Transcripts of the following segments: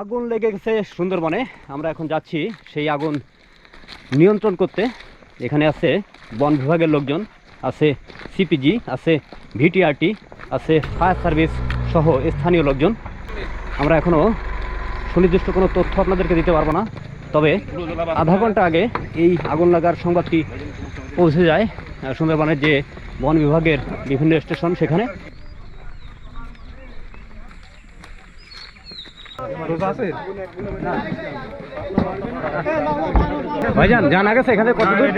আগুন লেগে গেছে সুন্দরবনে। আমরা এখন যাচ্ছি সেই আগুন নিয়ন্ত্রণ করতে। এখানে আছে বন বিভাগের লোকজন, আছে সিপিজি, আছে ভিটিআরটি, আছে ফায়ার সার্ভিস সহ স্থানীয় লোকজন। আমরা এখনও সুনির্দিষ্ট কোনো তথ্য আপনাদেরকে দিতে পারব না, তবে আধা ঘণ্টা আগে এই আগুন লাগার সংবাদটি পৌঁছে যায় সুন্দরবনের যে বন বিভাগের বিভিন্ন স্টেশন সেখানে। ভাইজান জানা গেছে এখানে কত দূর?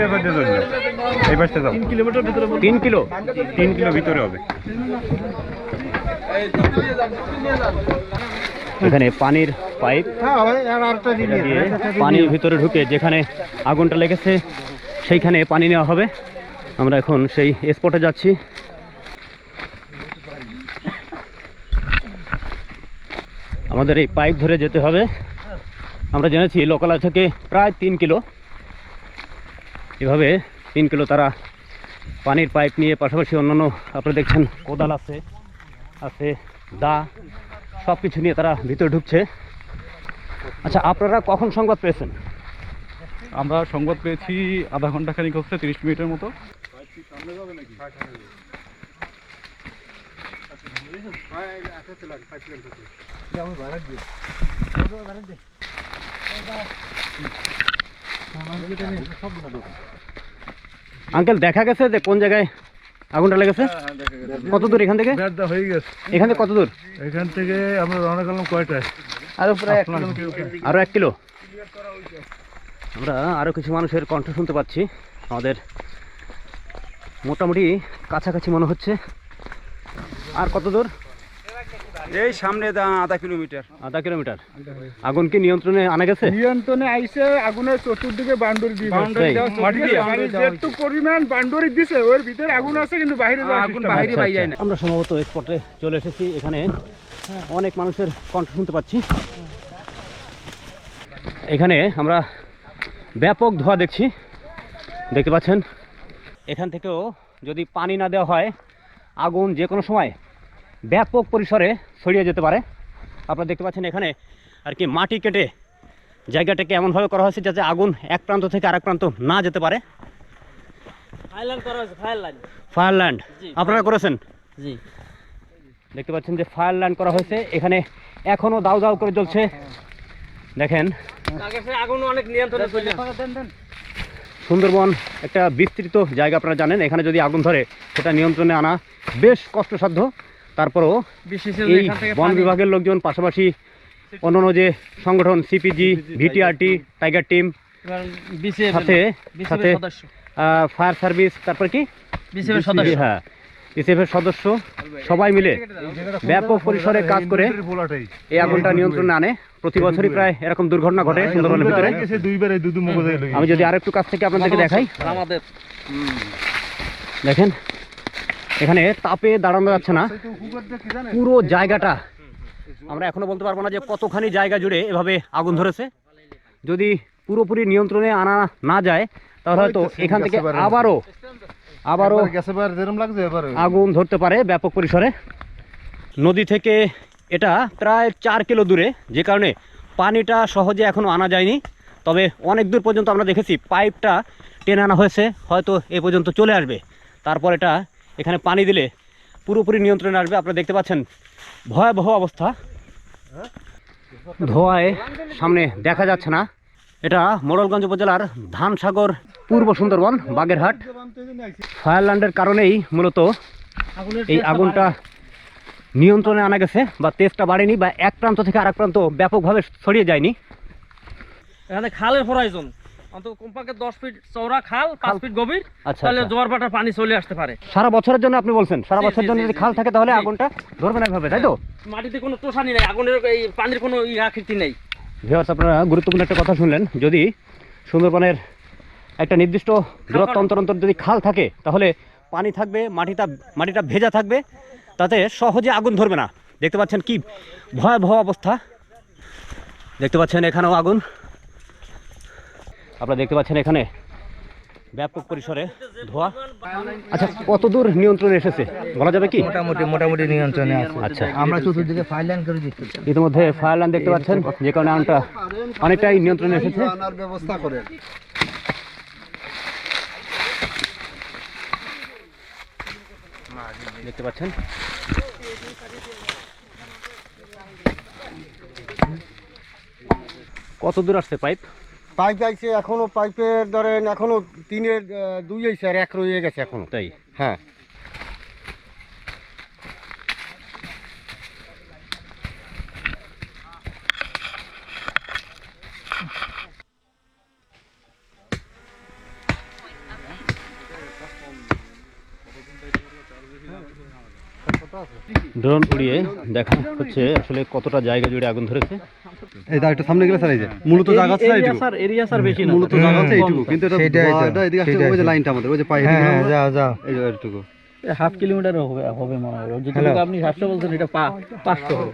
এই পাশটা যাও। তিন কিলো? তিন কিলো ভিতরে হবে। এখানে পানির পাইপ। দিয়ে পানির ভিতরে ঢুকে যেখানে আগুনটা লেগেছে সেইখানে পানি নেওয়া হবে। আমরা এখন সেই স্পটে যাচ্ছি। আমাদের এই পাইপ ধরে যেতে হবে। আমরা জেনেছি লোকালয় থেকে প্রায় তিন কিলো। এভাবে তিন কিলো তারা পানির পাইপ নিয়ে পাশাপাশি অন্যান্য আপনারা দেখছেন কোদাল আছে আছে, দা সব কিছু নিয়ে তারা ভিতরে ঢুকছে। আচ্ছা আপনারা কখন সংবাদ পেয়েছেন? আমরা সংবাদ পেয়েছি আধা ঘণ্টা খানিক হচ্ছে, তিরিশ মিনিটের মতো। আঙ্কেল দেখা গেছে যে কোন জায়গায় আগুনটা লেগেছে? কত দূর এখান থেকে? হয়ে গেছে। এখান থেকে কত দূর? এখান থেকে আমরা রওনা করলাম কয়টায়? আরও প্রায় আরও এক কিলো? আমরা আরও কিছু মানুষের কণ্ঠ শুনতে পাচ্ছি। আমাদের মোটামুটি কাছাকাছি মনে হচ্ছে। আর কত দূর? এই সামনে আধা কিলোমিটার। আধা কিলোমিটার। আগুন কি নিয়ন্ত্রণে আনা গেছে? নিয়ন্ত্রণে আইসে আগুনের চতুর্দিকে বান্ডরি দিয়ে বাউন্ডারি দিয়ে যেটুক পরিমাণ বান্ডরি দিছে ওর ভিতরে আগুন আছে কিন্তু বাইরে আগুন বাইরে আচ্ছা, আচ্ছা। আমরা সম্ভবত স্পটে চলে এসেছি। এখানে অনেক মানুষের কণ্ঠ শুনতে পাচ্ছি। এখানে আমরা ব্যাপক ধোঁয়া দেখছি। দেখতে পাচ্ছেন? এখান থেকেও যদি পানি না দেওয়া হয় আগুন যে কোনো সময় ব্যাপক পরিসরে ছড়িয়ে যেতে পারে। আপনারা দেখতে পাচ্ছেন এখানে আর কি মাটি কেটে জায়গাটাকে এমনভাবে করা হয়েছে যাতে আগুন এক প্রান্ত থেকে আরেক প্রান্ত না যেতে পারে। ফায়ারল্যান্ড আপনারা করেছেন? জি। দেখতে পাচ্ছেন যে ফায়ার ল্যান্ড করা হয়েছে। এখানে এখনও দাউ দাউ করে জ্বলছে। দেখেন। আগুন অনেক নিয়ন্ত্রণে সুন্দরবন একটা বিস্তৃত জায়গা আপনারা জানেন। এখানে যদি আগুন ধরে সেটা নিয়ন্ত্রণে আনা বেশ কষ্টসাধ্য। তারপরেও এই বন বিভাগের লোকজন পাশাপাশি অন্যান্য যে সংগঠন সিপিজি ভিটিআরটি টাইগার টিম সাথে সাথে ফায়ার সার্ভিস তারপর কি? বিসিএফের সদস্য। হ্যাঁ বিসিএফের সদস্য সবাই মিলে ব্যাপক পরিসরে কাজ করে এই আগুনটা নিয়ন্ত্রণে আনে। প্রতি বছরই প্রায় এরকম দুর্ঘটনা ঘটে সুন্দরবনের ভিতরে। আমি যদি আরেকটু কাছ থেকে আপনাদেরকে দেখাই। আমাদের। দেখেন এখানে তাপে দাঁড়ানো যাচ্ছে না। পুরো জায়গাটা। আমরা এখনও বলতে পারব না যে কতখানি জায়গা জুড়ে এভাবে আগুন ধরেছে। যদি পুরোপুরি নিয়ন্ত্রণে আনা না যায় তাহলে হয়তো এখান থেকে আবারও আবারও আগুন ধরতে পারে ব্যাপক পরিসরে। নদী থেকে এটা প্রায় চার কিলো দূরে যে কারণে পানিটা সহজে এখনও আনা যায়নি। তবে অনেক দূর পর্যন্ত আমরা দেখেছি পাইপটা টেনে আনা হয়েছে হয়তো এ পর্যন্ত চলে আসবে। তারপর এটা এখানে পানি দিলে পুরোপুরি নিয়ন্ত্রণে আসবে। আপনারা দেখতে পাচ্ছেন ভয়াবহ অবস্থা। ধোঁয়ায় সামনে দেখা যাচ্ছে না। এটা মোড়লগঞ্জ উপজেলার ধানসাগর, পূর্ব সুন্দরবন, বাগেরহাট। ফায়ারল্যান্ডের কারণেই মূলত এই আগুনটা নিয়ন্ত্রণে আনা গেছে বা তেজটা বাড়েনি বা এক প্রান্ত থেকে আরেক প্রান্ত ব্যাপকভাবে ছড়িয়ে যায়নি। এখানে খালের প্রয়োজন অন্তত কমপক্ষে দশ ফিট চওড়া খাল পাঁচ ফিট গভীর আচ্ছা, তাহলে আচ্ছা। জোয়ার ভাটার পানি চলে আসতে পারে। সারা বছরের জন্য আপনি বলছেন সারা বছরের জন্য যদি খাল থাকে তাহলে আগুনটা ধরবে না এভাবে তাই তো? মাটিতে কোনো তোষানি নেই আগুনের এই পানির কোনো নেই। আপনারা গুরুত্বপূর্ণ একটা কথা শুনলেন। যদি সুন্দরবনের একটা নির্দিষ্ট দূরত্ব অন্তর অন্তর যদি খাল থাকে তাহলে পানি থাকবে মাটিটা মাটিটা ভেজা থাকবে তাতে সহজে আগুন ধরবে না। দেখতে পাচ্ছেন কি ভয়াবহ অবস্থা। দেখতে পাচ্ছেন এখানেও আগুন। আপনারা দেখতে পাচ্ছেন এখানে ব্যাপক পরিসরে ধোয়া। আচ্ছা কত দূর নিয়ন্ত্রণে এসেছে? বলা যাবে কি? মোটামুটি মোটামুটি নিয়ন্ত্রণে আছে। আচ্ছা। আমরা চতুর্দিকে ফাইল লাইন করে দিচ্ছি। ইতিমধ্যে ফায়ার লাইন দেখতে পাচ্ছেন যে কারণে আগুনটা অনেকটাই নিয়ন্ত্রণে এসেছে। ব্যবস্থা করেন দেখতে পাচ্ছেন। কত দূর আসছে পাইপ পাইপ আইছে এখনও পাইপের ধরেন এখনও তিনের দুই আইছে আর এক রয়ে গেছে এখনও। তাই? হ্যাঁ। ড্রোন উড়িয়ে দেখা হচ্ছে আসলে কতটা জায়গা জুড়ে আগুন ধরেছে। এই দা একটু সামনে গেলে স্যার এই যে মূলত জায়গা আছে স্যার এরিয়া স্যার বেশি না। মূলত জায়গা আছে এইটুকু কিন্তু এটা এটা এদিকে আসছে ওই যে লাইনটা আমাদের ওই যে পায়ে হ্যাঁ হ্যাঁ যাও যাও এই যে এইটুকু। হাফ কিলোমিটার হবে হবে মনে হয়। Hello? আপনি সাতশো বলছেন এটা পাঁচশো হবে।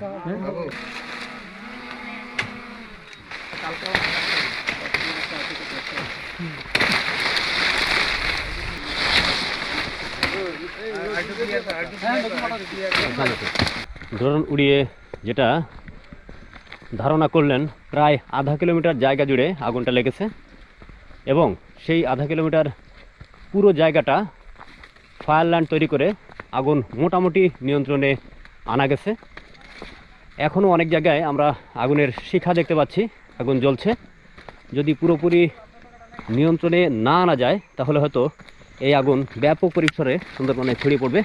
ড্রোন উড়িয়ে যেটা ধারণা করলেন প্রায় আধা কিলোমিটার জায়গা জুড়ে আগুনটা লেগেছে এবং সেই আধা কিলোমিটার পুরো জায়গাটা ফায়ার লাইন তৈরি করে আগুন মোটামুটি নিয়ন্ত্রণে আনা গেছে। এখনও অনেক জায়গায় আমরা আগুনের শিখা দেখতে পাচ্ছি, আগুন জ্বলছে। যদি পুরোপুরি নিয়ন্ত্রণে না আনা যায়, তাহলে হয়তো এই আগুন ব্যাপক পরিসরে সুন্দরবনে ছড়িয়ে পড়বে।